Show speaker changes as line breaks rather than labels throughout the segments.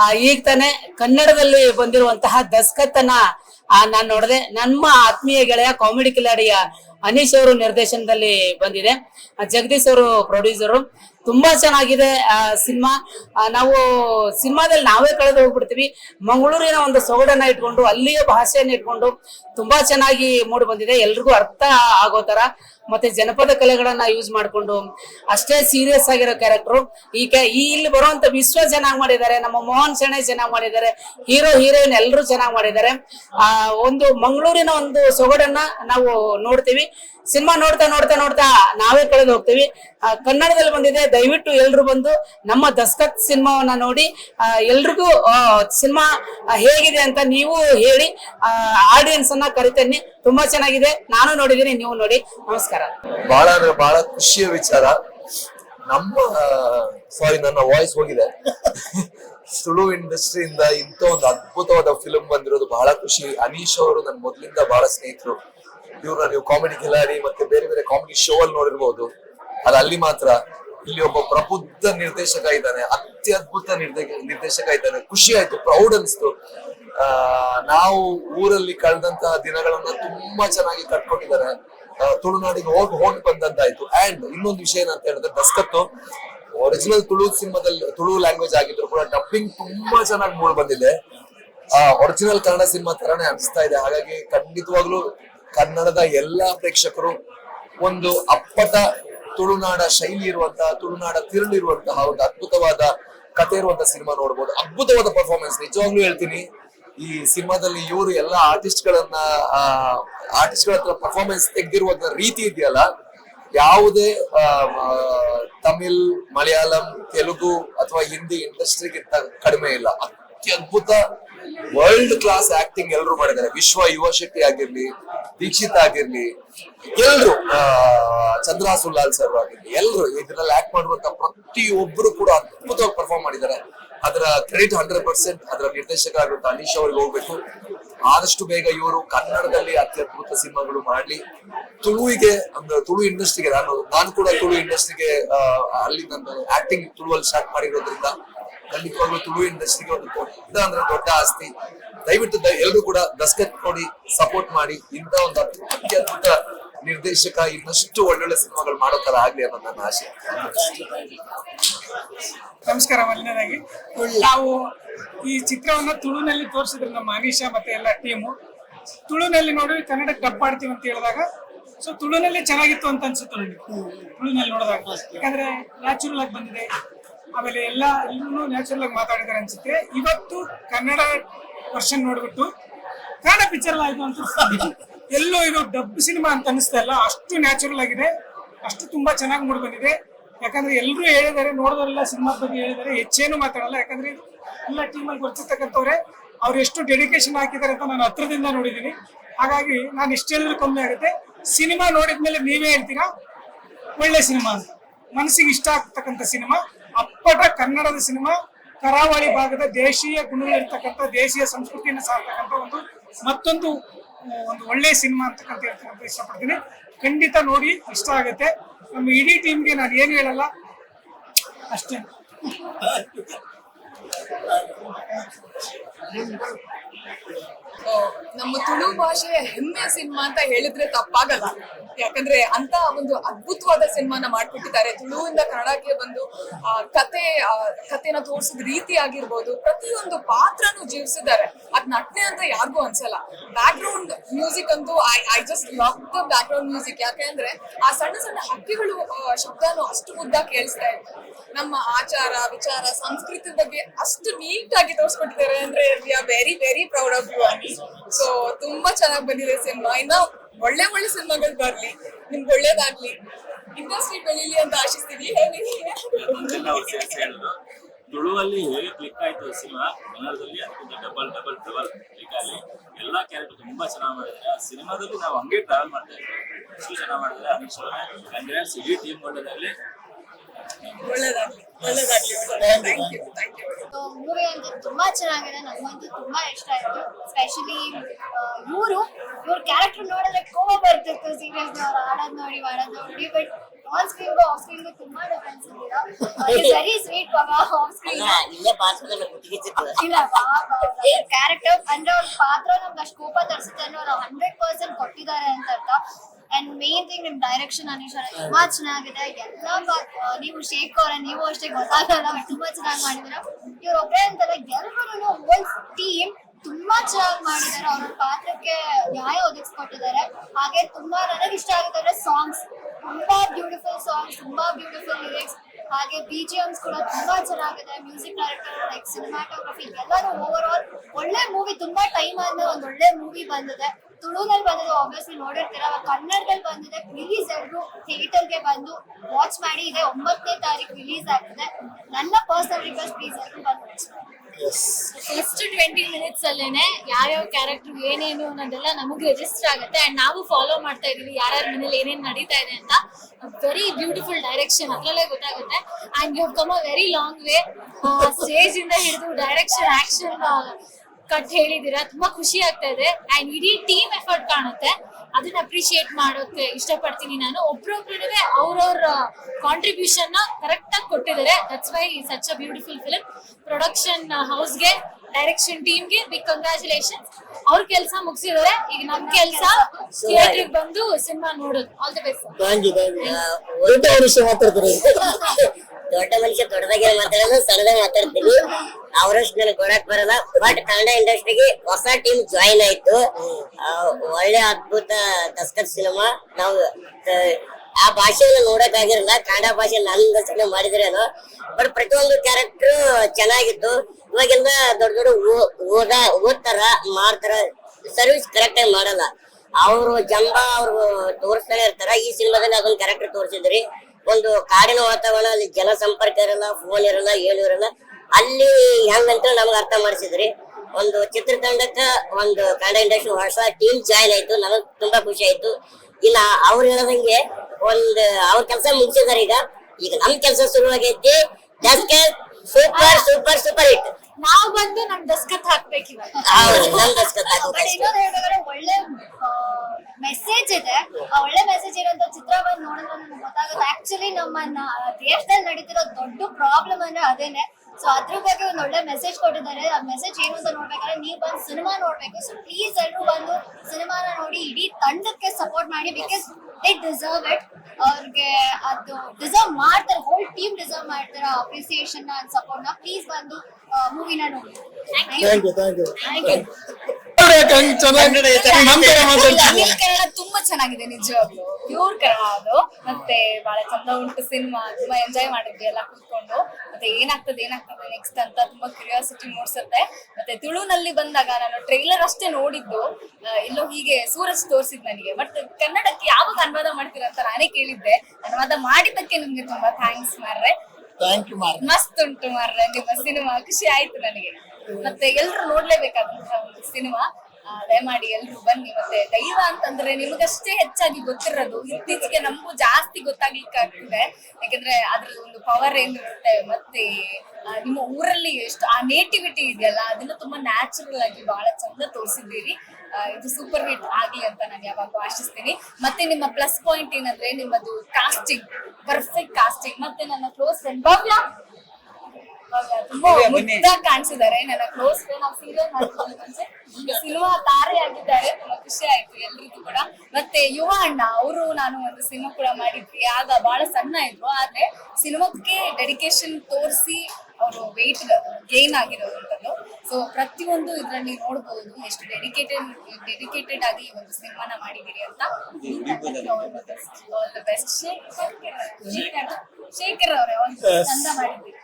ಆ, ಈಗ ತಾನೆ ಕನ್ನಡದಲ್ಲಿ ಬಂದಿರುವಂತಹ ದಸ್ಕತ್ತನ್ನ ಆ ನಾನ್ ನೋಡಿದೆ ನಮ್ಮ ಆತ್ಮೀಯ ಗೆಳೆಯ ಕಾಮಿಡಿ ಕಿಲಾಡಿಯ ಅನೀಶ್ ಅವರು ನಿರ್ದೇಶನದಲ್ಲಿ ಬಂದಿದೆ. ಜಗದೀಶ್ ಅವರು ಪ್ರೊಡ್ಯೂಸರು. ತುಂಬಾ ಚೆನ್ನಾಗಿದೆ, ಆ, ಸಿನಿಮಾ. ನಾವು ಸಿನಿಮಾದಲ್ಲಿ ನಾವೇ ಕಳೆದು ಹೋಗ್ಬಿಡ್ತೀವಿ. ಮಂಗಳೂರಿನ ಒಂದು ಸೊಗಡನ್ನ ಇಟ್ಕೊಂಡು, ಅಲ್ಲಿಯ ಭಾಷೆಯನ್ನ ಇಟ್ಕೊಂಡು ತುಂಬಾ ಚೆನ್ನಾಗಿ ಮೂಡಿ ಬಂದಿದೆ. ಎಲ್ರಿಗೂ ಅರ್ಥ ಆಗೋ ತರ ಮತ್ತೆ ಜನಪದ ಕಲೆಗಳನ್ನ ಯೂಸ್ ಮಾಡ್ಕೊಂಡು, ಅಷ್ಟೇ ಸೀರಿಯಸ್ ಆಗಿರೋ ಕ್ಯಾರೆಕ್ಟರ್ ಈ ಈ ಇಲ್ಲಿ ಬರುವಂತ ವಿಶ್ವ ಚೆನ್ನಾಗಿ ಮಾಡಿದ್ದಾರೆ. ನಮ್ಮ ಮೋಹನ್ ಸೆಣೆ ಚೆನ್ನಾಗಿ ಮಾಡಿದ್ದಾರೆ. ಹೀರೋ, ಹೀರೋಯಿನ್ ಎಲ್ಲರೂ ಚೆನ್ನಾಗಿ ಮಾಡಿದ್ದಾರೆ. ಆ, ಒಂದು ಮಂಗಳೂರಿನ ಒಂದು ಸೊಗಡನ್ನ ನಾವು ನೋಡ್ತೀವಿ. ಸಿನಿಮಾ ನೋಡ್ತಾ ನೋಡ್ತಾ ನೋಡ್ತಾ ನಾವೇ ಕಳೆದು ಹೋಗ್ತೀವಿ. ಕನ್ನಡದಲ್ಲಿ ಬಂದಿದೆ, ದಯವಿಟ್ಟು ಎಲ್ರು ಬಂದು ನಮ್ಮ ದಸ್ಕತ್ ಸಿನಿಮಾವನ್ನ ನೋಡಿ ಎಲ್ರಿಗೂ ಸಿನಿಮಾ ಹೇಗಿದೆ ಅಂತ ನೀವು ಹೇಳಿ ಆಡಿಯನ್ಸ್ ಅನ್ನ ಕರಿತೇನೆ. ತುಂಬಾ ಚೆನ್ನಾಗಿದೆ. ನಾನು ನೋಡಿದ್ದೀನಿ, ನೀವು ನೋಡಿ. ನಮಸ್ಕಾರ.
ಬಹಳ ಅಂದ್ರೆ ಬಹಳ ಖುಷಿಯ ವಿಚಾರ. ನಮ್ಮ ಸಾರಿ ನನ್ನ ವಾಯ್ಸ್ ಹೋಗಿದೆ. ತುಳು ಇಂಡಸ್ಟ್ರಿಯಿಂದ ಇಂಥ ಒಂದು ಅದ್ಭುತವಾದ ಫಿಲಂ ಬಂದಿರೋದು ಬಹಳ ಖುಷಿ. ಅನೀಶ್ ಅವರು ನನ್ನ ಮೊದಲಿಂದ ಬಹಳ ಸ್ನೇಹಿತರು. ಇವ್ರನ್ನ ನೀವು ಕಾಮಿಡಿ ಕಿಲಾರಿ ಮತ್ತೆ ಬೇರೆ ಬೇರೆ ಕಾಮಿಡಿ ಶೋ ಅಲ್ಲಿ ನೋಡಿರ್ಬೋದು, ಅದ ಅಲ್ಲಿ ಮಾತ್ರ ಇಲ್ಲಿ ಒಬ್ಬ ಪ್ರಬುದ್ಧ ನಿರ್ದೇಶಕ ಇದ್ದಾನೆ, ಅತ್ಯದ್ಭುತ ನಿರ್ದೇಶ ನಿರ್ದೇಶಕ ಇದ್ದಾನೆ. ಖುಷಿ ಆಯ್ತು ಪ್ರೌಡ್ ಅನ್ಸ್ತು. ಆ, ನಾವು ಊರಲ್ಲಿ ಕಳೆದಂತಹ ದಿನಗಳನ್ನ ತುಂಬಾ ಚೆನ್ನಾಗಿ ಕಟ್ಕೊಂಡಿದ್ದಾರೆ. ತುಳುನಾಡಿಗೆ ಹೋಗಿ ಹೋಗಿ ಬಂದಂತಾಯ್ತು. ಅಂಡ್ ಇನ್ನೊಂದು ವಿಷಯ ಏನಂತ ಹೇಳಿದ್ರೆ ದಸ್ಕತ್ತು ಒರಿಜಿನಲ್ ತುಳು ಸಿನಿಮಾದಲ್ಲಿ, ತುಳು ಲ್ಯಾಂಗ್ವೇಜ್ ಆಗಿದ್ರು ಕೂಡ ಡಬ್ಬಿಂಗ್ ತುಂಬಾ ಚೆನ್ನಾಗಿ ಮೂಡ್ ಬಂದಿದೆ. ಆ ಒರಿಜಿನಲ್ ಕನ್ನಡ ಸಿನಿಮಾ ತರಾನೇ ಅನಿಸ್ತಾ ಇದೆ. ಹಾಗಾಗಿ ಖಂಡಿತವಾಗ್ಲೂ ಕನ್ನಡದ ಎಲ್ಲಾ ಪ್ರೇಕ್ಷಕರು ಒಂದು ಅಪ್ಪಟ ತುಳುನಾಡ ಶೈಲಿ ಇರುವಂತಹ, ತುಳುನಾಡ ತಿರುಳಿರುವಂತಹ ಒಂದು ಅದ್ಭುತವಾದ ಕತೆ ಇರುವಂತಹ ಸಿನಿಮಾ ನೋಡ್ಬೋದು. ಅದ್ಭುತವಾದ ಪರ್ಫಾರ್ಮೆನ್ಸ್ ನಿಜವಾಗ್ಲೂ ಹೇಳ್ತೀನಿ, ಈ ಸಿನಿಮಾದಲ್ಲಿ ಇವರು ಎಲ್ಲ ಆರ್ಟಿಸ್ಟ್ ಗಳನ್ನ ಆರ್ಟಿಸ್ಟ್ಗಳ ಹತ್ರ ಪರ್ಫಾರ್ಮೆನ್ಸ್ ತೆಗೆದಿರುವಂತ ರೀತಿ ಇದೆಯಲ್ಲ, ಯಾವುದೇ ತಮಿಳ್, ಮಲಯಾಳಂ, ತೆಲುಗು ಅಥವಾ ಹಿಂದಿ ಇಂಡಸ್ಟ್ರಿಗಿಂತ ಕಡಿಮೆ ಇಲ್ಲ. ಅತ್ಯದ್ಭುತ ವರ್ಲ್ಡ್ ಕ್ಲಾಸ್ ಆಕ್ಟಿಂಗ್ ಎಲ್ಲರೂ ಮಾಡಿದ್ದಾರೆ. ವಿಶ್ವ ಯುವ ಶೆಟ್ಟಿ ಆಗಿರ್ಲಿ, ದೀಕ್ಷಿತ್ ಆಗಿರ್ಲಿ, ಎಲ್ರು ಚಂದ್ರಾ ಸುಲ್ಲಾಲ್ ಸರ್ ಆಗಿರ್ಲಿ, ಎಲ್ರು ಇದ್ರಲ್ಲಿ ಆಕ್ಟ್ ಮಾಡುವಂತ ಪ್ರತಿಯೊಬ್ಬರು ಕೂಡ ಅದ್ಭುತವಾಗಿ ಪರ್ಫಾರ್ಮ್ ಮಾಡಿದ್ದಾರೆ. ಅದರ ಕ್ರೆಡಿಟ್ ಹಂಡ್ರೆಡ್ ಪರ್ಸೆಂಟ್ ಅದರ ನಿರ್ದೇಶಕ ಆಗಿರುವಂತ ಅನೀಶ್ ಅವ್ರಿಗೆ ಹೋಗ್ಬೇಕು. ಆದಷ್ಟು ಬೇಗ ಇವರು ಕನ್ನಡದಲ್ಲಿ ಅತ್ಯದ್ಭುತ ಸಿನಿಮಾಗಳು ಮಾಡ್ಲಿ. ತುಳುವಿಗೆ, ಅಂದ್ರೆ ತುಳು ಇಂಡಸ್ಟ್ರಿಗೆ ನಾನು ನಾನು ಕೂಡ ತುಳು ಇಂಡಸ್ಟ್ರಿಗೆ ಅಲ್ಲಿ ನನ್ನ ಆಕ್ಟಿಂಗ್ ತುಳುವಲ್ಲಿ ಸ್ಟಾರ್ಟ್ ಮಾಡಿರೋದ್ರಿಂದ ಖಂಡಿತವಾಗ್ಲೂ ತುಳು ಇಂಡಸ್ಟ್ರಿಗೆ ಒಂದು ಅಂದ್ರೆ ದೊಡ್ಡ ಆಸ್ತಿ. ದಯವಿಟ್ಟು ಎಲ್ಲರೂ ಕೂಡ ದಸ್ಕತ್ ಕೊಡಿ ಸಪೋರ್ಟ್ ಮಾಡಿ. ಇಂತ ಒಂದು ಅತ್ಯದ್ಭುತ ನಿರ್ದೇಶಕ ಇನ್ನಷ್ಟು ಒಳ್ಳೊಳ್ಳೆ ಸಿನಿಮಾಗಳು ಮಾಡೋತರ ಆಗ್ಲಿ ಅನ್ನೋ ನನ್ನ ಆಶೆ
ನಮಸ್ಕಾರ ಮೊದಲನೇದಾಗಿ ನಾವು ಈ ಚಿತ್ರವನ್ನ ತುಳುನಲ್ಲಿ ತೋರಿಸಿದ್ರು ನಮ್ಮ ಅನೀಶಾ ಮತ್ತೆ ಎಲ್ಲ ಟೀಮು ತುಳುನಲ್ಲಿ ನೋಡಿ ಕನ್ನಡ ಡಬ್ ಮಾಡ್ತೀವಿ ಅಂತ ಹೇಳಿದಾಗ ಸೊ ತುಳುನಲ್ಲಿ ಚೆನ್ನಾಗಿತ್ತು ಅಂತ ಅನ್ಸುತ್ತೆ ನೋಡಿ ತುಳುನಲ್ಲಿ ನೋಡಿದಾಗ. ಯಾಕಂದ್ರೆ ನ್ಯಾಚುರಲ್ ಆಗಿ ಬಂದಿದೆ. ಆಮೇಲೆ ಎಲ್ಲ ಎಲ್ಲೂ ನ್ಯಾಚುರಲ್ ಆಗಿ ಮಾತಾಡಿದ್ದಾರೆ ಅನ್ಸುತ್ತೆ. ಇವತ್ತು ಕನ್ನಡ ವರ್ಷನ್ ನೋಡ್ಬಿಟ್ಟು ಕನ್ನಡ ಪಿಕ್ಚರ್ ಆಯ್ತು ಅಂತ. ಎಲ್ಲೋ ಇದು ಡಬ್ ಸಿನಿಮಾ ಅಂತ ಅನಿಸ್ತಾ ಇಲ್ಲ ಅಷ್ಟು ನ್ಯಾಚುರಲ್ ಆಗಿದೆ, ಅಷ್ಟು ತುಂಬಾ ಚೆನ್ನಾಗಿ ಮೂಡ್ ಬಂದಿದೆ. ಯಾಕಂದ್ರೆ ಎಲ್ಲರೂ ಹೇಳಿದ್ದಾರೆ, ನೋಡಿದವರೆಲ್ಲ ಸಿನಿಮಾ ಬಗ್ಗೆ ಹೇಳಿದ್ದಾರೆ, ಹೆಚ್ಚೇನು ಮಾತಾಡಲ್ಲ. ಯಾಕಂದ್ರೆ ಎಲ್ಲ ಟೀಮಲ್ಲಿ ಗೊತ್ತಿರ್ತಕ್ಕಂಥವ್ರೆ ಅವ್ರು ಎಷ್ಟು ಡೆಡಿಕೇಶನ್ ಹಾಕಿದ್ದಾರೆ ಅಂತ ನಾನು ಹತ್ರದಿಂದ ನೋಡಿದ್ದೀನಿ. ಹಾಗಾಗಿ ನಾನು ಎಷ್ಟು ಹೇಳಿದ್ರು ಕಮ್ಮಿ ಆಗುತ್ತೆ. ಸಿನಿಮಾ ನೋಡಿದ್ಮೇಲೆ ನೀವೇ ಹೇಳ್ತೀರಾ? ಒಳ್ಳೆ ಸಿನಿಮಾ ಅಂತ. ಮನಸ್ಸಿಗೆ ಇಷ್ಟ ಆಗ್ತಕ್ಕಂಥ ಸಿನಿಮಾ. ಅಪ್ಪಟ ಕನ್ನಡದ ಸಿನಿಮಾ, ಕರಾವಳಿ ಭಾಗದ ದೇಶೀಯ ಗುಣಗಳಿರ್ತಕ್ಕಂಥ ದೇಶೀಯ ಸಂಸ್ಕೃತಿಯನ್ನು ಸಾರ್ತಕ್ಕಂಥ ಒಂದು, ಮತ್ತೊಂದು ಒಂದು ಒಳ್ಳೆ ಸಿನಿಮಾ ಅಂತಕ್ಕಂಥ ಹೇಳ್ತಕ್ಕಂಥ ಇಷ್ಟಪಡ್ತೀನಿ. ಖಂಡಿತ ನೋಡಿ, ಇಷ್ಟ ಆಗುತ್ತೆ. ನಮ್ಮ ಇಡೀ ಟೀಮ್ಗೆ ನಾನು ಏನು ಹೇಳಲ್ಲ. ಅಷ್ಟೇ.
ನಮ್ಮ ತುಳು ಭಾಷೆಯ ಹೆಮ್ಮೆ ಸಿನಿಮಾ ಅಂತ ಹೇಳಿದ್ರೆ ತಪ್ಪಾಗಲ್ಲ. ಯಾಕಂದ್ರೆ ಅಂತ ಒಂದು ಅದ್ಭುತವಾದ ಸಿನಿಮಾನ ಮಾಡ್ಕೊಟ್ಟಿದ್ದಾರೆ. ತುಳುವಿಂದ ಕನ್ನಡಕ್ಕೆ ಬಂದು, ಆ, ಕತೆ ಕತೆನ ತೋರಿಸಿದ ರೀತಿ ಆಗಿರ್ಬೋದು, ಪ್ರತಿಯೊಂದು ಪಾತ್ರನೂ ಜೀವಿಸಿದ್ದಾರೆ. ಅದ್ ನಟನೆ ಅಂತ ಯಾರಿಗೂ ಅನ್ಸಲ್ಲ. ಬ್ಯಾಕ್ ಗ್ರೌಂಡ್ ಮ್ಯೂಸಿಕ್ ಅಂತೂ I I just love the background music ಯಾಕೆಂದ್ರೆ ಆ ಸಣ್ಣ ಸಣ್ಣ ಹಕ್ಕಿಗಳು ಶಬ್ದನೂ ಅಷ್ಟು ಮುದ್ದಾಗಿ ಕೇಳಿಸ್ತಾ ಇದೆ ನಮ್ಮ ಆಚಾರ, ವಿಚಾರ ಸಂಸ್ಕೃತಿ ಬಗ್ಗೆ ಅಷ್ಟು ನೀಟ್ ಆಗಿ ತೋರಿಸ್ಕೊಟ್ಟಿದ್ದಾರೆ ಅಂದ್ರೆ we are very very proud of you Ani so ತುಂಬಾ ಚೆನ್ನಾಗಿ ಬಂದಿದೆ ಸಿನಿಮಾ ಇನ್ನ ಒಳ್ಳೆ ಒಳ್ಳೆ ಸಿನಿಮಾಗಳು ಬರ್ಲಿ. ನಿಮ್ಗೆ ಒಳ್ಳೇದಾಗ್ಲಿ. ಇಂಡಸ್ಟ್ರಿ ಬೆಳೀಲಿ ಅಂತ ಆಶಿಸ್ತೀನಿ.
ಹೇಳಿದ್ರು ತುಳುವಲ್ಲಿ ಹೇಗೆ ಕ್ಲಿಕ್ ಆಯ್ತು ಸಿನಿಮಾ ಕನ್ನಡದಲ್ಲಿ ಅದಕ್ಕಿಂತ ಡಬಲ್ ಡಬಲ್ ಡಬಲ್ ಕ್ಲಿಕ್ ಆಗಲಿ ಎಲ್ಲ ಕ್ಯಾರೆಕ್ಟರ್ ತುಂಬಾ ಚೆನ್ನಾಗಿ ಮಾಡಿದ್ದಾರೆ. ಆ ಸಿನಿಮಾದಲ್ಲಿ ನಾವು ಹಂಗೆ ಟ್ರಾವೆಲ್ ಮಾಡ್ತಾ ಅಷ್ಟು ಚೆನ್ನಾಗಿ ಮಾಡಿದ್ದಾರೆ. ಅಂದ್ರೆ ಅವರೇ ಇಡೀ ಟೀಮ್ ಒಳ್ಳೇದಾಗಲಿ.
ಒಳ್ಳೇದಾಗ್ಲಿ ಒಳ್ಳೇದಾಗ್ಲಿ thank you thank you
movie ಅಂತೂ ತುಂಬಾ ಚೆನ್ನಾಗಿದೆ ನನಗಂತೂ ತುಂಬಾ ಇಷ್ಟ ಆಯ್ತು. ಸ್ಪೆಷಲಿ ಇವರು ಇವ್ರ ಕ್ಯಾರೆಕ್ಟರ್ ನೋಡಿದ್ರೆ ಕೋಪ ಬರ್ತಿತ್ತು ಸೀರಿಯಸ್ ಅವ್ರು ಆಡೋದ್ ನೋಡಿ ಮಾಡೋದ್ ನೋಡಿ but on screen off screen ತುಂಬಾ difference very sweet off screen
ಇಲ್ಲೇ
ಕ್ಯಾರೆಕ್ಟರ್ ಅಂದ್ರೆ ಅವ್ರ ಪಾತ್ರ ನಮ್ಗೆ ಅಷ್ಟು ಕೋಪ ತರಿಸುತ್ತೆ ಅನ್ನೋ ಅವ್ರು ಹಂಡ್ರೆಡ್ ಪರ್ಸೆಂಟ್ ಕೊಟ್ಟಿದ್ದಾರೆ ಅಂತ ಅರ್ಥ. ಅಂಡ್ ಮೇನ್ ಥಿಂಗ್ ನಿಮ್ ಡೈರೆಕ್ಷನ್ ಅನಿಶ್ ತುಂಬಾ ಚೆನ್ನಾಗಿದೆ. ಎಲ್ಲ ನೀವು ಶೇಖ್ ಅವರ, ನೀವು ಅಷ್ಟೇ ಗೊತ್ತಾಗಲ್ಲ ತುಂಬಾ ಚೆನ್ನಾಗಿ ಮಾಡಿದಾರೆ. ಇವ್ರ ಒಬ್ಬರೇ ಅಂತಲ್ಲ ಎಲ್ಲರೂ ಹೋಲ್ ಟೀಮ್ ತುಂಬಾ ಚೆನ್ನಾಗಿ ಮಾಡಿದ್ದಾರೆ ಅವ್ರ ಪಾತ್ರಕ್ಕೆ ನ್ಯಾಯ ಒದಗಿಸ್ಕೊಟ್ಟಿದ್ದಾರೆ ಹಾಗೆ ತುಂಬಾ ನನಗೆ ಇಷ್ಟ ಆಗುತ್ತೆ ಸಾಂಗ್ಸ್ ತುಂಬಾ ಬ್ಯೂಟಿಫುಲ್ ಸಾಂಗ್ಸ್ ತುಂಬಾ ಬ್ಯೂಟಿಫುಲ್ ಲಿರಿಕ್ಸ್ ಹಾಗೆ ಬಿಜಿಎಂಸ್ ಕೂಡ ತುಂಬಾ ಚೆನ್ನಾಗಿದೆ. ಮ್ಯೂಸಿಕ್ ಡೈರೆಕ್ಟರ್ ಲೈಕ್ ಸಿನಿಮಾಟೋಗ್ರಫಿ ಎಲ್ಲರೂ ಓವರ್ ಆಲ್ ಒಳ್ಳೆ ಮೂವಿ ತುಂಬಾ ಟೈಮ್ ಆದ್ಮೇಲೆ ಒಂದ್ ಒಳ್ಳೆ ಮೂವಿ ಬಂದಿದೆ. ತುಳುನಲ್ಲಿ ಬಂದಿದ್ದು ಆಬ್ವಿಯಸ್ಲಿ ನೋಡಿರ್ತೀರ ಅವಾಗ ಕನ್ನಡದಲ್ಲಿ ಬಂದಿದೆ. ಪ್ಲೀಸ್ ಎಲ್ರು ಥಿಯೇಟರ್ಗೆ ಬಂದು ವಾಚ್ ಮಾಡಿ. ಇದೆ ಒಂಬತ್ತನೇ ತಾರೀಕು ರಿಲೀಸ್ ಆಗಿದೆ. ನನ್ನ ಪರ್ಸನಲ್ ರಿಕ್ವೆಸ್ಟ್ ಪ್ಲೀಸ್ ಎಲ್ರು ಬಂದು watch ಮಾಡಿ.
ಫಸ್ಟ್ ಟ್ವೆಂಟಿ ಮಿನಿಟ್ಸ್ ಅಲ್ಲೇನೆ ಯಾವ್ಯಾವ ಕ್ಯಾರೆಕ್ಟರ್ ಏನೇನು ಅನ್ನೋದೆಲ್ಲ ನಮಗೆ ರಿಜಿಸ್ಟರ್ ಆಗುತ್ತೆ. ಅಂಡ್ ನಾವು ಫಾಲೋ ಮಾಡ್ತಾ ಇದೀವಿ. ಯಾರ್ಯಾರ ಮನೇಲಿ ಏನೇನು ನಡೀತಾ ಇದೆ ಅಂತ. ವೆರಿ ಬ್ಯೂಟಿಫುಲ್ ಡೈರೆಕ್ಷನ್ ಅದ್ರಲ್ಲೇ ಗೊತ್ತಾಗುತ್ತೆ. And you come a very long way stage ಇಂದ ಹಿಡಿದು ಡೈರೆಕ್ಷನ್ ಆಕ್ಷನ್ ಕಟ್ ಹೇಳಿದೀರಾ ತುಂಬಾ ಖುಷಿ ಆಗ್ತಾ ಇದೆ. ಅಂಡ್ ಇಡೀ ಟೀಮ್ ಎಫರ್ಟ್ ಕಾಣುತ್ತೆ. ಅದನ್ನ ಅಪ್ರಿಶಿಯೇಟ್ ಮಾಡೋಕೆ ಇಷ್ಟಪಡ್ತೀನಿ ನಾನು. ಒಬ್ರೊಬ್ರು ಅವ್ರವ್ರ ಕಾಂಟ್ರಿಬ್ಯೂಷನ್ನ ಕರೆಕ್ಟ್ ಆಗಿ ಕೊಟ್ಟಿದ್ದಾರೆ. That's why such a beautiful film production ಹೌಸ್ಗೆ direction ಟೀಮ್ಗೆ ಬಿಗ್ ಕಂಗ್ರಾಚುಲೇಷನ್ ಅವ್ರ ಕೆಲಸ ಮುಗಿಸಿದ್ದಾರೆ. ಈಗ ನಮ್ ಕೆಲಸ ಥಿಯೇಟರ್ ಬಂದು ಸಿನಿಮಾ ನೋಡೋದು. All the best
thank you ದೊಡ್ಡ ಮನುಷ್ಯ ಮಾತಾಡ್ತಾರೆ. ದೊಡ್ಡ ಮನುಷ್ಯ ದೊಡ್ಡದಾಗಿ ಮಾತಾಡೋದು ಸಣ್ಣದಾಗಿ ಮಾತಾಡ್ತೀವಿ ಅವರಷ್ಟು ನನಗೆ ಕೊಡಕ್ ಬರಲ್ಲ. ಬಟ್ ಕನ್ನಡ ಇಂಡಸ್ಟ್ರಿಗೆ ಹೊಸ ಟೀಮ್ ಜಾಯಿನ್ ಆಯ್ತು. ಒಳ್ಳೆ ಅದ್ಭುತ ದಸ್ಕತ್ ಸಿನಿಮಾ ನಾವು ಆ, ಭಾಷೆಯನ್ನು ನೋಡಕ್ ಆಗಿರಲ್ಲ. ಕನ್ನಡ ಭಾಷೆ ನನ್ನ ಸಿನಿಮಾ ಮಾಡಿದ್ರೇನು ಬಟ್ ಪ್ರತಿಯೊಂದು ಕ್ಯಾರೆಕ್ಟರ್ ಚೆನ್ನಾಗಿತ್ತು. ಇವಾಗೆಲ್ಲ ದೊಡ್ಡ ದೊಡ್ಡ ಓದ ಓದ್ತಾರ ಮಾಡ್ತಾರ. ಸರ್ವಿಸ್ ಕರೆಕ್ಟ್ ಆಗಿ ಮಾಡಲ್ಲ. ಅವರು ಜಂಬ ಅವ್ರು ತೋರಿಸ್ತಾನೆ ಇರ್ತಾರ. ಈ ಸಿನಿಮಾದಲ್ಲಿ ಅದೊಂದು ಕ್ಯಾರೆಕ್ಟರ್ ತೋರಿಸಿದ್ರಿ. ಒಂದು ಕಾಡಿನ ವಾತಾವರಣ ಅಲ್ಲಿ ಜನ ಸಂಪರ್ಕ ಇರಲ್ಲ ಫೋನ್ ಇರಲ್ಲ ಏನು ಇರಲ್ಲ. ಅಲ್ಲಿ ಹೆಂಗಂತ ನಮ್ಗೆ ಅರ್ಥ ಮಾಡಿಸಿದ್ರಿ. ಒಂದು ಚಿತ್ರತಂಡಕ್ಕ ಒಂದು ಕನ್ನಡ ಇಂಡಸ್ಟ್ರಿ ಹೊಸ ಟೀಮ್ ಜಾಯಿನ್ ಆಯ್ತು. ನನಗ್ ತುಂಬಾ ಖುಷಿ ಆಯ್ತು. ಇಲ್ಲ ಅವ್ರು ಹೇಳದಂಗೆ ಒಂದ್ ಅವ್ರ ಕೆಲಸ ಮುಗಿಸಿದಾರೆ ಈಗ. ಈಗ ನಮ್ ಕೆಲಸ ಶುರುವಾಗೈತಿ. ಸೂಪರ್ ಸೂಪರ್ ಸೂಪರ್ ಹಿಟ್
ನಾವು ಬಂದು ನಮ್ ದಸ್ಕತ್ ಹಾಕ್ಬೇಕು ಇವಾಗ.
ಹೌದು ನಮ್ ದಸ್ಕತ್ ಹಾಕ್ಬೇಕು
ಒಳ್ಳೆ ಮೆಸೇಜ್ ಇದೆ. ಆ ಒಳ್ಳೆ ಮೆಸೇಜ್ ಇರೋಂತ ಚಿತ್ರ ಬಂದು ನೋಡಿದ್ರೆ ನಮ್ಗೆ ಗೊತ್ತಾಗುತ್ತೆ. ಆಕ್ಚುಲಿ ನಮ್ಮ ದೇಶದಲ್ಲಿ ನಡೀತಿರೋ ದೊಡ್ಡ ಪ್ರಾಬ್ಲಮ್ ಅಂದ್ರೆ ಅದೇನೆ. ಸೊ ಅದ್ರ ಬಗ್ಗೆ ಒಂದು ಒಳ್ಳೆ ಮೆಸೇಜ್ ಕೊಟ್ಟಿದ್ದಾರೆ. ಆ ಮೆಸೇಜ್ ಏನು ಅಂತ ನೋಡ್ಬೇಕಾದ್ರೆ ನೀವು ಬಂದು ಸಿನಿಮಾ ನೋಡ್ಬೇಕು. ಸೊ ಪ್ಲೀಸ್ ಎಲ್ಲರೂ ಬಂದು ಸಿನಿಮಾನ ನೋಡಿ ಇಡೀ ತಂಡಕ್ಕೆ ಸಪೋರ್ಟ್ ಮಾಡಿ ಬಿಕಾಸ್ ದೇ ಡಿಸರ್ವ್ ಇಟ್ ಅವ್ರಿಗೆ ಅದು ಡಿಸರ್ವ್ ಮಾಡ್ತಾರೆ. ಹೋಲ್ ಟೀಮ್ ಡಿಸರ್ವ್ ಮಾಡ್ತಾರೆ ಅಪ್ರಿಸಿಯೇಷನ್ನ ಸಪೋರ್ಟ್ನ. ಪ್ಲೀಸ್ ಬಂದು ಮೂವಿನ ನೋಡಿ. Thank you thank you
Kannada ತುಂಬಾ ಚೆನ್ನಾಗಿದೆ ನಿಜವಾಗ್ಲು. ಪ್ಯೂರ್ ಕನ್ನಡ ಅದು ಮತ್ತೆ ಬಹಳ ಚಂದ ಉಂಟು ಸಿನಿಮಾ ತುಂಬಾ ಎಂಜಾಯ್ ಮಾಡಿದ್ವಿ ಎಲ್ಲ ಕುತ್ಕೊಂಡು. ಮತ್ತೆ ಏನಾಗ್ತದೆ ಏನಾಗ್ತದೆ ನೆಕ್ಸ್ಟ್ ಅಂತ ತುಂಬಾ ಕ್ಯೂರಿಯಾಸಿಟಿ ಮೂಡ್ಸುತ್ತೆ. ಮತ್ತೆ ತುಳುನಲ್ಲಿ ಬಂದಾಗ ನಾನು ಟ್ರೈಲರ್ ಅಷ್ಟೇ ನೋಡಿದ್ದು. ಆ, ಎಲ್ಲೋ ಹೀಗೆ ಸೂರಜ್ ತೋರಿಸಿದ್ ನನಗೆ. ಬಟ್ ಕನ್ನಡಕ್ಕೆ ಯಾವಾಗ ಅನುವಾದ ಮಾಡ್ತೀರಾ ಅಂತ ನಾನೇ ಕೇಳಿದ್ದೆ. ಅನುವಾದ ಮಾಡಿದ್ದಕ್ಕೆ ನಿಮ್ಗೆ ತುಂಬಾ ಥ್ಯಾಂಕ್ಸ್ ಮಾರ್ರೆ.
ಥ್ಯಾಂಕ್ ಯು ಮಾರ್
ಮಸ್ತ್ ಉಂಟು ಮಾರ್ರೆ ನಿಮ್ಮ ಸಿನಿಮಾ. ಖುಷಿ ಆಯ್ತು ನನಗೆ. ಮತ್ತೆ ಎಲ್ರು ನೋಡ್ಲೇಬೇಕಾದಂತಹ ಒಂದು ಸಿನಿಮಾ. ದಯಮಾಡಿ ಎಲ್ರು ಬನ್ನಿ. ಮತ್ತೆ ದೈವ ಅಂತಂದ್ರೆ ನಿಮಗಷ್ಟೇ ಹೆಚ್ಚಾಗಿ ಗೊತ್ತಿರೋದು, ಇತ್ತೀಚೆಗೆ ನಮಗೂ ಜಾಸ್ತಿ ಗೊತ್ತಾಗ್ಲಿಕ್ಕೆ ಆಗ್ತಿದೆ. ಯಾಕಂದ್ರೆ ಅದ್ರ ಒಂದು ಪವರ್ ಏನಿರುತ್ತೆ, ಮತ್ತೆ ನಿಮ್ಮ ಊರಲ್ಲಿ ಎಷ್ಟು, ಆ ನೇಟಿವಿಟಿ ಇದೆಯಲ್ಲ, ಅದನ್ನ ತುಂಬಾ ನ್ಯಾಚುರಲ್ ಆಗಿ ಬಹಳ ಚಂದ ತೋರಿಸಿದ್ದೀರಿ. ಇದು ಸೂಪರ್ ಹಿಟ್ ಆಗ್ಲಿ ಅಂತ ನಾನು ಯಾವಾಗ ಆಶಿಸ್ತೀನಿ. ಮತ್ತೆ ನಿಮ್ಮ ಪ್ಲಸ್ ಪಾಯಿಂಟ್ ಏನಂದ್ರೆ, ನಿಮ್ಮದು ಕಾಸ್ಟಿಂಗ್ ಪರ್ಫೆಕ್ಟ್ ಕಾಸ್ಟಿಂಗ್ ಮತ್ತೆ ನನ್ನ ಕ್ಲೋಸ್ ಫ್ರೆಂಡ್ ತುಂಬಾ ಮುದ್ದಾಗಿ ಕಾಣಿಸಿದ್ದಾರೆ. ನನ್ನ ಕ್ಲೋಸ್ ಫ್ರೆಂಡ್ ನಾವು ಸೀರಿಯಲ್ ಮಾಡ್ಕೊಂಡು ಸಿನಿಮಾ ತಾರೆ ಆಗಿದ್ದಾರೆ ತುಂಬಾ ಖುಷಿ ಆಯ್ತು ಎಲ್ರಿಗೂ ಕೂಡ. ಮತ್ತೆ ಯುವ ಅಣ್ಣ, ಅವರು ನಾನು ಒಂದು ಸಿನಿಮಾ ಕೂಡ ಮಾಡಿದ್ವಿ. ಆಗ ಬಹಳ ಸಣ್ಣ ಇದ್ರು, ಆದ್ರೆ ಸಿನಿಮಾಕ್ಕೆ ಡೆಡಿಕೇಶನ್ ತೋರಿಸಿ ಅವರು ವೆಯ್ಟ್ ಗೇನ್ ಆಗಿರೋದಂಥದ್ದು ಸೊ ಪ್ರತಿಯೊಂದು ಇದರಲ್ಲಿ ನೋಡಬಹುದು ಎಷ್ಟು ಡೆಡಿಕೇಟೆಡ್ ಡೆಡಿಕೇಟೆಡ್ ಆಗಿ ಈ ಒಂದು ಸಿನಿಮಾನ ಮಾಡಿದ್ದೀರಿ ಅಂತ. ಬೆಸ್ಟ್ ಶೇಖರ್ ಶೇಖರ್ ಅವರೇ, ಒಂದು ಚಂದ ಮಾಡಿದ್ದೀರಿ.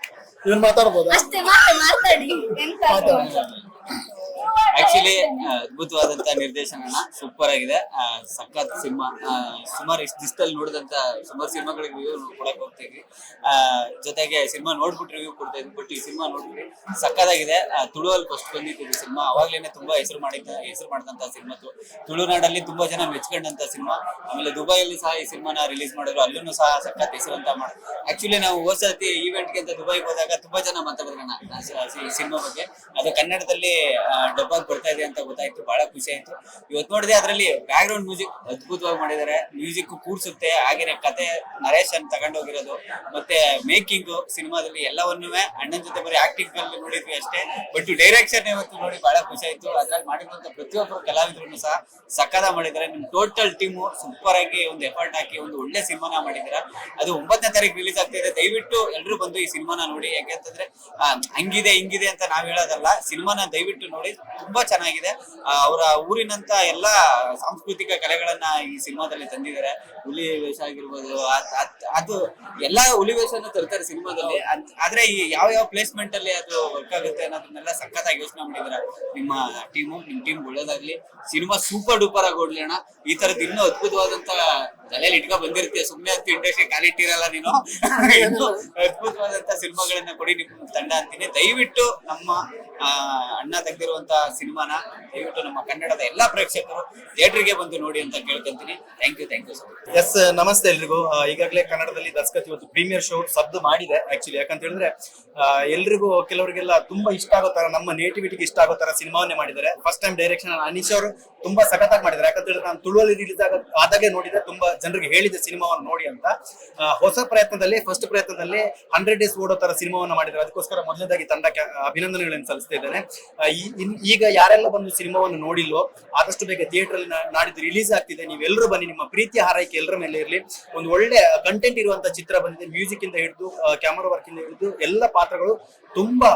ಇದನ್ನ ಮಾತಾಡ್ಬೋದಾ?
ಅಷ್ಟೇ ಮಾತಾಡಿ ಎಂತ
ಆಕ್ಚುಲಿ ಅದ್ಭುತವಾದಂತ ನಿರ್ದೇಶನ ಸೂಪರ್ ಆಗಿದೆ. ಸಖತ್ ಸಿನಿಮಾ ಸುಮಾರು ಇಷ್ಟು ದಿಸ್ತಲ್ಲಿ ನೋಡಿದಂತ ಸುಮಾರು ಸಿನಿಮಾಗಳಿಗೆ ರಿವ್ಯೂ ಕೊಡಕ್ ಹೋಗ್ತೀವಿ ಆ, ಜೊತೆಗೆ ಸಿನಿಮಾ ನೋಡ್ಬಿಟ್ಟು ರಿವ್ಯೂ ಕೊಡ್ತಾ ಇದ್ವಿ ಬಟ್ ಈ ಸಿನಿಮಾ ನೋಡ್ಬಿಟ್ಟು ಸಕ್ಕತ್ತಾಗಿದೆ ಆ, ತುಳುವಲ್ಲಿ ಫಸ್ಟ್ ಬಂದಿದ್ದು ಸಿನಿಮಾ. ಅವಾಗ್ಲೇನೆ ತುಂಬಾ ಹೆಸರು ಮಾಡಿದ್ದ ಹೆಸರು ಮಾಡಿದಂತ ಸಿನಿಮಾ ತುಳುನಾಡಲ್ಲಿ ತುಂಬಾ ಜನ ಮೆಚ್ಕೊಂಡಂತ ಸಿನಿಮಾ. ಆಮೇಲೆ ದುಬೈಯಲ್ಲಿ ಸಹ ಈ ಸಿನಿಮಾನ ರಿಲೀಸ್ ಮಾಡಿದ್ರು. ಅಲ್ಲೂ ಸಹ ಸಖತ್ ಅಂತ ಮಾಡಿ ಆಕ್ಚುಲಿ ನಾವು ಹೋದ ಸತಿ ಈವೆಂಟ್ಗೆ ಅಂತ ದುಬೈಗೆ ಹೋದಾಗ ತುಂಬಾ ಜನ ಮಾತಾಡಿದ್ರು ಈ ಸಿನಿಮಾ ಬಗ್ಗೆ. ಅದು ಕನ್ನಡದಲ್ಲಿ ಡಬ್ಬಾಗಿ ಬರ್ತಾ ಇದೆ ಅಂತ ಗೊತ್ತಾಯ್ತು, ಬಹಳ ಖುಷಿ ಆಯ್ತು. ಇವತ್ತು ನೋಡಿದೆ ಅದರಲ್ಲಿ ಬ್ಯಾಕ್ ಗ್ರೌಂಡ್ ಮ್ಯೂಸಿಕ್ ಅದ್ಭುತವಾಗಿ ಮಾಡಿದ್ದಾರೆ. ಮ್ಯೂಸಿಕ್ ಕೂರ್ಸುತ್ತೆ, ಹಾಗೇನೆ ಕತೆ ನರೇಶನ್ ತಗೊಂಡೋಗಿರೋದು, ಮತ್ತೆ ಮೇಕಿಂಗ್ ಸಿನಿಮಾದಲ್ಲಿ ಎಲ್ಲವನ್ನೂ ಅಣ್ಣನ ಜೊತೆ ಬರೀ ಆಕ್ಟಿಂಗ್ ಅಲ್ಲಿ ನೋಡಿದ್ವಿ ಅಷ್ಟೇ. ಬಟ್ ಡೈರೆಕ್ಷನ್ ಇವತ್ತು ನೋಡಿ ಬಹಳ ಖುಷಿ ಆಯ್ತು. ಅದ್ರಲ್ಲಿ ಮಾಡಿರುವಂತ ಪ್ರತಿಯೊಬ್ಬರು ಕಲಾವಿದರನ್ನು ಸಹ ಸಕ್ಕದ ಮಾಡಿದ್ದಾರೆ. ನಿಮ್ ಟೋಟಲ್ ಟೀಮು ಸೂಪರ್ ಆಗಿ ಒಂದು ಎಫರ್ಟ್ ಹಾಕಿ ಒಂದು ಒಳ್ಳೆ ಸಿನಿಮಾನ ಮಾಡಿದ್ದೀರಾ. ಅದು ಒಂಬತ್ತನೇ ತಾರೀಕು ರಿಲೀಸ್ ಆಗ್ತಾ ಇದೆ. ದಯವಿಟ್ಟು ಎಲ್ಲರೂ ಬಂದು ಈ ಸಿನಿಮಾನ ನೋಡಿ. ಯಾಕೆಂತಂದ್ರೆ ಹಂಗಿದೆ, ಹಿಂಗಿದೆ ಅಂತ ನಾವ್ ಹೇಳೋದಲ್ಲ. ಸಿನಿಮಾನ ದಯವಿಟ್ಟು ನೋಡಿ. ತುಂಬಾ ಚೆನ್ನಾಗಿದೆ. ಅವರ ಊರಿನಂತ ಎಲ್ಲಾ ಸಾಂಸ್ಕೃತಿಕ ಕಲೆಗಳನ್ನ ಈ ಸಿನಿಮಾದಲ್ಲಿ ತಂದಿದ್ದಾರೆ. ಹುಲಿ ವೇಷ ಆಗಿರ್ಬೋದು, ಅದ್- ಎಲ್ಲಾ ಹುಲಿ ವೇಷನ ತರ್ತಾರೆ ಸಿನಿಮಾದಲ್ಲಿ. ಆದ್ರೆ ಈ ಯಾವ ಯಾವ ಪ್ಲೇಸ್ಮೆಂಟ್ ಅಲ್ಲಿ ಅದು ವರ್ಕ್ ಆಗುತ್ತೆ ಅನ್ನೋದನ್ನೆಲ್ಲ ಸಖತ್ತಾಗಿ ಯೋಚನೆ ಮಾಡಿದಾರೆ ನಿಮ್ಮ ಟೀಮು ನಿಮ್ ಟೀಮ್ ಒಳ್ಳೇದಾಗ್ಲಿ. ಸಿನಿಮಾ ಸೂಪರ್ ಡೂಪರ್ ಆಗಿ ಈ ತರದ್ ಇನ್ನೂ ಅದ್ಭುತವಾದಂತ ತಲೆಯಲ್ಲಿ ಇಟ್ಕೊಂಡ್ ಬಂದಿರ್ತೀಯ ಸುಮ್ನೆ ಅಂತ ಇಂಡಸ್ಟ್ರಿ ಕಾಲಿಟ್ಟಿರಲ್ಲ ನೀನು? ಇನ್ನೂ ಅದ್ಭುತವಾದಂತ ಸಿನಿಮಾಗಳನ್ನ ಕೊಡಿ ನಿಮ್ ತಂಡ ಅಂತೀನಿ. ದಯವಿಟ್ಟು ನಮ್ಮ ಆ, ಅಣ್ಣ ತೆಗೆದಿರುವಂತ ಸಿನಿಮಾನ ದಯವಿಟ್ಟು ನಮ್ಮ ಕನ್ನಡದ ಎಲ್ಲಾ ಪ್ರೇಕ್ಷಕರು ಥಿಯೇಟರ್ಗೆ ಬಂದು ನೋಡಿ ಅಂತ ಕೇಳ್ಕೊಂತೀನಿ. Thank you thank you so much
yes ನಮಸ್ತೆ ಎಲ್ರಿಗೂ. ಈಗಾಗಲೇ ಕನ್ನಡದಲ್ಲಿ ದಸ್ಕತ್ ಇವತ್ತು ಪ್ರೀಮಿಯರ್ ಶೋ ಸದ್ದು ಮಾಡಿದೆ ಆಕ್ಚುಲಿ ಯಾಕಂತ ಹೇಳಿದ್ರೆ ಎಲ್ರಿಗೂ ಕೆಲವರಿಗೆಲ್ಲ ತುಂಬಾ ಇಷ್ಟ ಆಗೋ ತರ ನಮ್ಮ ನೇಟಿವಿಟಿಗೆ ಇಷ್ಟ ಆಗೋ ತರ ಸಿನಿಮಾವನ್ನೇ ಮಾಡಿದ್ದಾರೆ. ಫಸ್ಟ್ ಟೈಮ್ ಡೈರೆಕ್ಷನ್ ಅನೀಶ್ ಅವರು ತುಂಬಾ ಸಖತ್ತಾಗಿ ಮಾಡಿದ್ದಾರೆ. ಯಾಕಂತ ಹೇಳಿದ್ರೆ ನಾನು ತುಳುವಲ್ಲಿ ರಿಲೀಸ್ ಆಗ ಆದಾಗೆ ನೋಡಿದ್ರೆ ತುಂಬಾ ಜನರಿಗೆ ಹೇಳಿದ ಸಿನಿಮಾವನ್ನು ನೋಡಿ ಅಂತ ಹೊಸ ಪ್ರಯತ್ನದಲ್ಲಿ ಫಸ್ಟ್ ಪ್ರಯತ್ನದಲ್ಲಿ ಹಂಡ್ರೆಡ್ ಡೇಸ್ ಓಡೋ ತರ ಸಿನಿಮಾವನ್ನು ಮಾಡಿದ್ದಾರೆ. ಅದಕ್ಕೋಸ್ಕರ ಮೊದಲನೇದಾಗಿ ತಂಡಕ್ಕೆ ಅಭಿನಂದನೆಗಳನ್ನು ಸಲ್ಲಿಸ್ತಾ ಇದ್ದೇನೆ. ಈಗ ಯಾರೆಲ್ಲ ಬಂದು ಸಿನಿಮಾವನ್ನು ನೋಡಿಲ್ವೋ, ಆದಷ್ಟು ಬೇಗ ಥಿಯೇಟರ್ ಅಲ್ಲಿ ನಾಡಿದ್ದು ರಿಲೀಸ್ ಆಗ್ತಿದೆ. ನೀವೆಲ್ಲರೂ ಬನ್ನಿ, ನಿಮ್ಮ ಪ್ರೀತಿಯ ಹಾರೈಕೆ ಎಲ್ಲರ ಮೇಲೆ ಇರಲಿ. ಒಂದು ಒಳ್ಳೆ ಕಂಟೆಂಟ್ ಇರುವಂತ ಚಿತ್ರ ಬಂದಿದೆ. ಮ್ಯೂಸಿಕ್ ಇಂದ ಹಿಡಿದು ಕ್ಯಾಮರಾ ವರ್ಕ್ ಇಂದ ಹಿಡಿದು, ಎಲ್ಲ ಪಾತ್ರಗಳು ತುಂಬಾ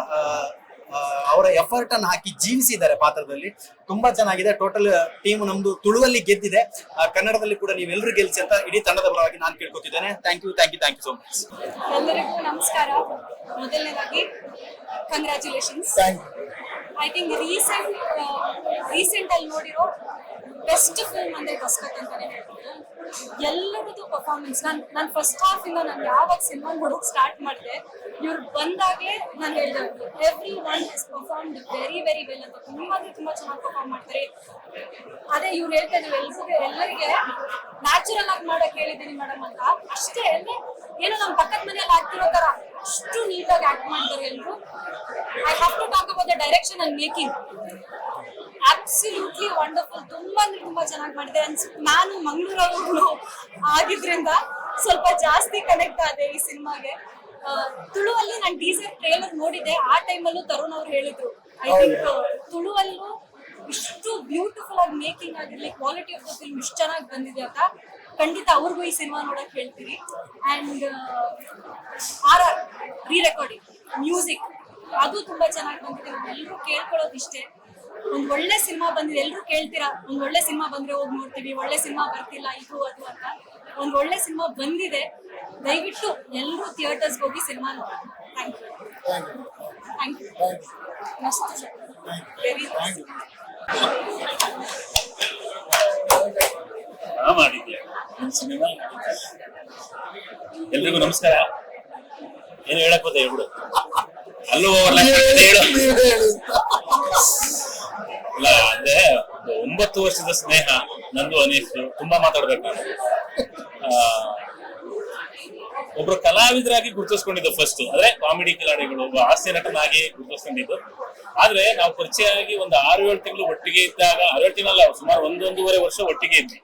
ಅವರ ಎಫರ್ಟ್ ಅನ್ನು ಹಾಕಿ ಜೀವಿಸಿದ್ದಾರೆ ಪಾತ್ರದಲ್ಲಿ. ತುಂಬಾ ಚೆನ್ನಾಗಿದೆ. ಟೋಟಲ್ ಟೀಮ್ ನಮ್ದು ತುಳುವಲ್ಲಿ ಗೆದ್ದಿದೆ. ಕನ್ನಡದಲ್ಲಿ ಕೂಡ ನೀವೆಲ್ಲರೂ ಗೆಲ್ಸಿ ಅಂತ ಇಡೀ ತಂಡದ ಪರವಾಗಿ ನಾನು ಕೇಳ್ಕೊತಿದ್ದೇನೆ. Thank you thank you thank you so much
ಎಲ್ಲರಿಗೂ ನಮಸ್ಕಾರ. ಮೊದಲನೇದಾಗಿ congratulations I think recent recent ಅಲ್ಲಿ ನೋಡಿರೋ ಬೆಸ್ಟ್ ಫಿಲ್ಮ್ ಅಂದ್ರೆ ಕಸ್ಕತ್ ಅಂತಾನೆ ಹೇಳ್ಬೋದು ಎಲ್ಲರದ್ದು ಪರ್ಫಾರ್ಮೆನ್ಸ್ ನಾನು ನಾನು ಫಸ್ಟ್ ಹಾಫ್ ಇಂದ ನಾನು ಯಾವಾಗ ಸಿನಿಮಾ ನೋಡೋಕೆ ಸ್ಟಾರ್ಟ್ ಮಾಡಿದೆ, ಇವ್ರು ಬಂದಾಗಲೇ ನಾನು ಹೇಳಿದೆ every one is performed very very well ಅಂತ. ತುಂಬಾ ತುಂಬಾ ಚೆನ್ನಾಗಿ ಪರ್ಫಾರ್ಮ್ ಮಾಡ್ತಾರೆ. ಅದೇ ಇವ್ರು ಹೇಳ್ತಾ ಇದ್ರು ಎಲ್ಲರಿಗೆ ನ್ಯಾಚುರಲ್ ಆಗಿ ಮಾಡೋಕೆ ಹೇಳಿದ್ದೀನಿ ಮೇಡಮ್ ಅಂತ. ಅಷ್ಟೇ, ಅಂದ್ರೆ ಏನೋ ನಮ್ಮ ಪಕ್ಕದ ಮನೆಯಲ್ಲಿ ಆಗ್ತಿರೋ ತರ. ಅಷ್ಟು ನೀಟಾಗಿ ಆಕ್ಟ್ ಮಾಡ್ತಾರೆ ಎಲ್ರು. I have to talk about the direction and making absolutely wonderful ತುಂಬಾ ಅಂದ್ರೆ ತುಂಬಾ ಚೆನ್ನಾಗಿ ಮಾಡಿದೆ ಅನ್ಸ್ ನಾನು ಮಂಗಳೂರವರು ಆಗಿದ್ರಿಂದ ಸ್ವಲ್ಪ ಜಾಸ್ತಿ ಕನೆಕ್ಟ್ ಆದೆ ಈ ಸಿನಿಮಾಗೆ. ತುಳುವಲ್ಲಿ ನಾನು ಟೀಸರ್ ಟ್ರೇಲರ್ ನೋಡಿದ್ದೆ. ಆ ಟೈಮಲ್ಲೂ ತರುಣ್ ಅವ್ರು ಹೇಳಿದ್ರು. ಐ ಥಿಂಕ್ ತುಳುವಲ್ಲೂ ಇಷ್ಟು ಬ್ಯೂಟಿಫುಲ್ ಆಗಿ ಮೇಕಿಂಗ್ ಆಗಿರ್ಲಿ ಕ್ವಾಲಿಟಿ ಆಫ್ ದ ಫಿಲ್ಮ್ ಇಷ್ಟು ಚೆನ್ನಾಗಿ ಬಂದಿದೆ ಅಂತ. ಖಂಡಿತ ಅವ್ರಿಗೂ ಈ ಸಿನಿಮಾ ನೋಡಕ್ ಹೇಳ್ತೀನಿ. And R R re recording music ಅದು ತುಂಬಾ ಚೆನ್ನಾಗಿ ಬಂದಿದೆ. ಎಲ್ಲರೂ ಕೇಳ್ಕೊಳ್ಳೋದು ಇಷ್ಟೇ. ಒಂದ್ ಒಳ್ಳೆ ಸಿನಿಮಾ ಬಂದಿದೆ. ಎಲ್ಲರೂ ಕೇಳ್ತೀರಾ ಒಂದ್ ಒಳ್ಳೆ ಸಿನಿಮಾ ಬಂದ್ರೆ ಹೋಗಿ ನೋಡ್ತೀವಿ ಒಳ್ಳೆ ಸಿನಿಮಾ ಬರ್ತಿಲ್ಲ ಇದು ಅದು ಅಂತ. ಒಂದ್ ಒಳ್ಳೆ ಸಿನಿಮಾ ಬಂದಿದೆ. ದಯವಿಟ್ಟು ಎಲ್ಲರೂ ಥಿಯೇಟರ್ಸ್ ಹೋಗಿ ಸಿನಿಮಾ ನೋಡಿ thank you thank you very
cinema ಎಲ್ರಿಗೂ ನಮಸ್ಕಾರ. ಏನು ಹೇಳಕ್ ಹೋದ ಹೇಳ್ಬಿಡು. ಅಲ್ಲೂ ಹೇಳು. ಇಲ್ಲ, ಅಂದ್ರೆ ಒಂಬತ್ತು ವರ್ಷದ ಸ್ನೇಹ ನಂದು ಅನೀಶ್ ತುಂಬಾ ಮಾತಾಡ್ಬೇಕು ನಾನು. ಒಬ್ರು ಕಲಾವಿದರಾಗಿ ಗುರುತಿಸ್ಕೊಂಡಿದ್ದು ಫಸ್ಟ್ ಅಂದ್ರೆ ಕಾಮಿಡಿ ಕಿಲಾಡಿಗಳು ಒಬ್ಬ ಹಾಸ್ಯ ನಟನಾಗಿ ಗುರುತಿಸ್ಕೊಂಡಿದ್ದು. ಆದ್ರೆ ನಾವು ಪರಿಚಯ ಆಗಿ ಒಂದು ಆರು ಏಳು ತಿಂಗಳು ಒಟ್ಟಿಗೆ ಇದ್ದಾಗ, ಆರು ಏಳು ತಿಂಗಳಲ್ಲ, ಸುಮಾರು ಒಂದೊಂದೂವರೆ ವರ್ಷ ಒಟ್ಟಿಗೆ ಇದ್ವಿ.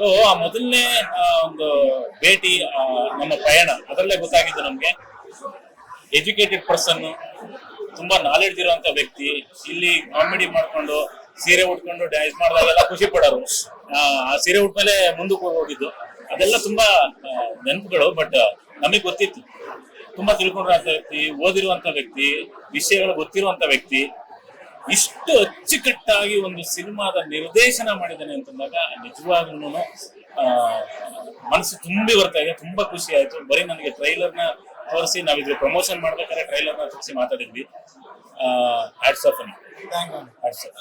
ಸೊ ಆ ಮೊದಲನೇ ಒಂದು ಭೇಟಿ ನಮ್ಮ ಪ್ರಯಾಣ ಅದರಲ್ಲೇ ಗೊತ್ತಾಗಿದ್ದು ನಮ್ಗೆ. ಎಜುಕೇಟೆಡ್ ಪರ್ಸನ್ ತುಂಬಾ ನಾಲೆಡ್ಜ್ ಇರುವಂತ ವ್ಯಕ್ತಿ ಇಲ್ಲಿ ಕಾಮಿಡಿ ಮಾಡ್ಕೊಂಡು ಸೀರೆ ಉಟ್ಕೊಂಡು ಡ್ಯಾನ್ಸ್ ಮಾಡಿದಾಗೆಲ್ಲ ಖುಷಿ ಪಡೋರು. ಆ, ಸೀರೆ ಉಟ್ಮೇಲೆ ಮುಂದಕ್ಕೆ ಹೋಗಿದ್ದು. ಅದೆಲ್ಲ ತುಂಬಾ ನೆನಪುಗಳು ಬಟ್ ನಮಗೆ ಗೊತ್ತಿತ್ತು. ತುಂಬಾ ತಿಳ್ಕೊಂಡಿರುವಂತ ವ್ಯಕ್ತಿ ಓದಿರುವಂತ ವ್ಯಕ್ತಿ ವಿಷಯಗಳು ಗೊತ್ತಿರುವಂತ ವ್ಯಕ್ತಿ. ಇಷ್ಟು ಅಚ್ಚುಕಟ್ಟಾಗಿ ಒಂದು ಸಿನಿಮಾದ ನಿರ್ದೇಶನ ಮಾಡಿದ್ದಾನೆ ಅಂತಂದಾಗ ನಿಜವಾಗ್ಲೂ ಮನಸ್ಸು ತುಂಬಿ ಬರ್ತಾ ಇದೆ ತುಂಬಾ ಖುಷಿ ಆಯ್ತು. ಬರೀ ನನಗೆ ಟ್ರೈಲರ್ನ ತೋರಿಸಿ ನಾವಿದ್ರೆ ಪ್ರಮೋಷನ್ ಮಾಡ್ಬೇಕಾದ್ರೆ ಟ್ರೈಲರ್ನ ತೋರಿಸಿ ಮಾತಾಡಿದ್ವಿ. ಹ್ಯಾಟ್ಸ್ ಆಫ್ ಹ್ಯಾಟ್ಸ್ ಆಫ್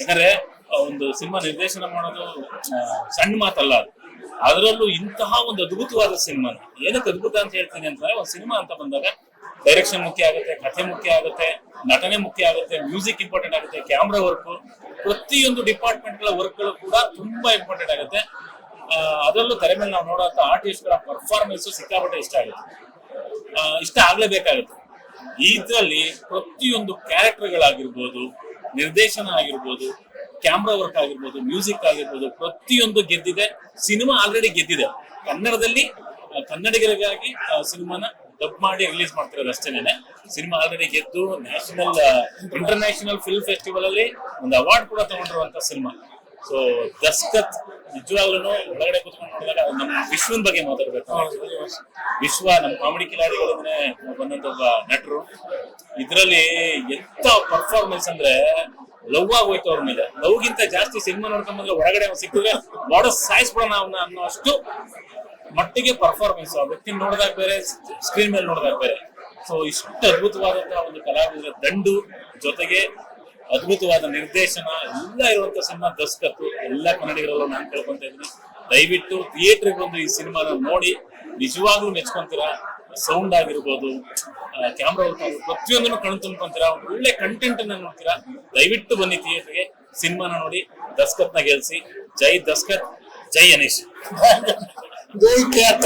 ಯಾಕಂದ್ರೆ ಒಂದು ಸಿನಿಮಾ ನಿರ್ದೇಶನ ಮಾಡೋದು ಸಣ್ಣ ಮಾತಲ್ಲ ಅದು. ಅದರಲ್ಲೂ ಇಂತಹ ಒಂದು ಅದ್ಭುತವಾದ ಸಿನಿಮಾ ಏನಕ್ಕೆ ಅದ್ಭುತ ಅಂತ ಹೇಳ್ತೀನಿ ಅಂತಂದ್ರೆ ಒಂದು ಸಿನಿಮಾ ಅಂತ ಬಂದಾಗ ಡೈರೆಕ್ಷನ್ ಮುಖ್ಯ ಆಗುತ್ತೆ, ಕಥೆ ಮುಖ್ಯ ಆಗುತ್ತೆ, ನಟನೆ ಮುಖ್ಯ ಆಗುತ್ತೆ ಮ್ಯೂಸಿಕ್ ಇಂಪಾರ್ಟೆಂಟ್ ಆಗುತ್ತೆ ಕ್ಯಾಮ್ರಾ ವರ್ಕ್ ಪ್ರತಿಯೊಂದು ಡಿಪಾರ್ಟ್ಮೆಂಟ್ಗಳ ವರ್ಕ್ಗಳು ಕೂಡ ತುಂಬಾ ಇಂಪಾರ್ಟೆಂಟ್ ಆಗುತ್ತೆ. ಅದರಲ್ಲೂ ತೆರೆ ಮೇಲೆ ನಾವು ನೋಡುವಂತ ಆರ್ಟಿಸ್ಟ್ಗಳ ಪರ್ಫಾರ್ಮೆನ್ಸ್ ಸಿಕ್ಕಾಪಟ್ಟೆ ಇಷ್ಟ ಆಗುತ್ತೆ. ಇಷ್ಟ ಆಗ್ಲೇಬೇಕಾಗುತ್ತೆ. ಇದರಲ್ಲಿ ಪ್ರತಿಯೊಂದು ಕ್ಯಾರೆಕ್ಟರ್ಗಳಾಗಿರ್ಬೋದು ನಿರ್ದೇಶನ ಆಗಿರ್ಬೋದು ಕ್ಯಾಮ್ರಾ ವರ್ಕ್ ಆಗಿರ್ಬೋದು ಮ್ಯೂಸಿಕ್ ಆಗಿರ್ಬೋದು, ಪ್ರತಿಯೊಂದು ಗೆದ್ದಿದೆ. ಸಿನಿಮಾ ಆಲ್ರೆಡಿ ಗೆದ್ದಿದೆ. ಕನ್ನಡದಲ್ಲಿ, ಕನ್ನಡಿಗರಿಗಾಗಿ ಸಿನಿಮಾನ ಡಬ್ ಮಾಡಿ ರಿಲೀಸ್ ಮಾಡ್ತಿರೋದು ಅಷ್ಟೇನೆ ಸಿನಿಮಾ ಆಲ್ರೆಡಿ ಗೆದ್ದು ನ್ಯಾಷನಲ್ ಇಂಟರ್ನ್ಯಾಷನಲ್ ಫಿಲ್ಮ್ ಫೆಸ್ಟಿವಲ್ ಅಲ್ಲಿ ಒಂದು ಅವಾರ್ಡ್ ಕೂಡ ತಗೊಂಡಿರುವಂತ ಸಿನಿಮಾ. ಸೊ ದಸ್ಕತ್ ನಿಜವಾಗ್ಲೂ ಒಳಗಡೆ ಕುತ್ಕೊಂಡು ನೋಡಿದಾಗ ನಮ್ಮ ವಿಶ್ವನ್ ಬಗ್ಗೆ ಮಾತಾಡ್ಬೇಕು. ವಿಶ್ವ ನಮ್ಮ ಕಾಮಿಡಿ ಕಿಲಾಡಿಗಳನ್ನೇ ಬಂದಂತ ಒಬ್ಬ ನಟರು. ಇದ್ರಲ್ಲಿ ಎಂತ ಪರ್ಫಾರ್ಮೆನ್ಸ್ ಅಂದ್ರೆ ಲವ್ ಆಗೋಯ್ತು ಅವ್ರ ಮೇಲೆ. ಲವ್ಗಿಂತ ಜಾಸ್ತಿ ಸಿನಿಮಾ ನೋಡ್ಕೊಂಡ್ ಹೊರಗಡೆ ಸಿಕ್ಕಿದ್ರೆ ಬಾಡ ಸಾಯಿಸ್ಬಿಡೋಣ ಅನ್ನೋ ಅಷ್ಟು ಮಟ್ಟಿಗೆ ಪರ್ಫಾರ್ಮೆನ್ಸ್ ಆ ವ್ಯಕ್ತಿ ನೋಡಿದಾಗ ಬೇರೆ ಸ್ಕ್ರೀನ್ ಮೇಲೆ ನೋಡಿದಾಗ ಬೇರೆ. ಸೊ ಇಷ್ಟು ಅದ್ಭುತವಾದಂತಹ ಒಂದು ಕಲಾವಿದರ ದಂಡು ಜೊತೆಗೆ ಅದ್ಭುತವಾದ ನಿರ್ದೇಶನ, ಎಲ್ಲ ಇರುವಂತ ಸಿನಿಮಾ ದಸ್ಕತ್ತು ಎಲ್ಲ ಕನ್ನಡಿಗರಲ್ಲೂ ನಾನು ಕೇಳ್ಕೊಂತ ಇದ್ದೀನಿ. ದಯವಿಟ್ಟು ಥಿಯೇಟರ್ಗೆ ಬಂದು ಈ ಸಿನಿಮಾನ ನೋಡಿ, ನಿಜವಾಗ್ಲೂ ಮೆಚ್ಕೊಂತೀರಾ? ಸೌಂಡ್ ಆಗಿರ್ಬೋದು ಕ್ಯಾಮ್ರಾ ಪ್ರತಿಯೊಂದನ್ನು ಕಣ್ ತುಂಬ್ಕೊಂತೀರಾ? ಒಳ್ಳೆ ಕಂಟೆಂಟ್ ಅನ್ನ ನೋಡ್ತೀರಾ? ದಯವಿಟ್ಟು ಬನ್ನಿ ಥಿಯೇಟರ್ಗೆ, ಸಿನಿಮಾನ ನೋಡಿ ದಸ್ಕತ್ನ ಗೆಲ್ಸಿ. ಜೈ ದಸ್ಕತ್ ಜೈ ಅನೀಶ್
ಜೈ ಕೆ ಆರ್